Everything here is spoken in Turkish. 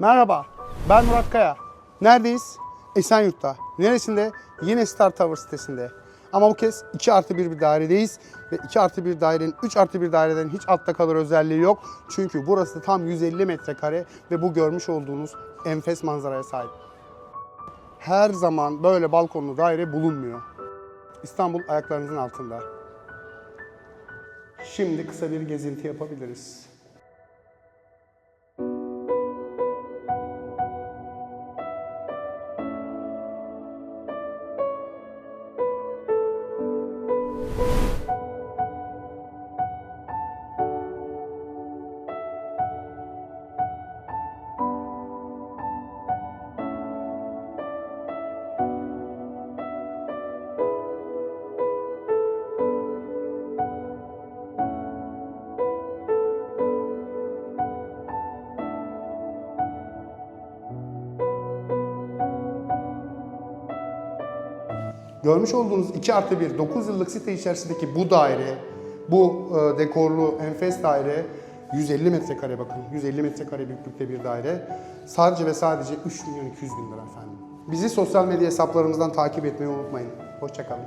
Merhaba, ben Murat Kaya. Neredeyiz? Esenyurt'ta. Neresinde? Yine Star Tower sitesinde. Ama bu kez 2 artı 1 bir dairedeyiz. Ve 2 artı 1 dairenin 3 artı 1 daireden hiç altta kalır özelliği yok. Çünkü burası tam 150 metrekare ve bu görmüş olduğunuz enfes manzaraya sahip. Her zaman böyle balkonlu daire bulunmuyor. İstanbul ayaklarınızın altında. Şimdi kısa bir gezinti yapabiliriz. Görmüş olduğunuz 2 artı 1, 9 yıllık site içerisindeki bu daire, bu e, dekorlu enfes daire 150 metrekare bakın. 150 metrekare büyüklükte bir daire. Sadece ve sadece 3 milyon 200 bin lira efendim. Bizi sosyal medya hesaplarımızdan takip etmeyi unutmayın. Hoşçakalın.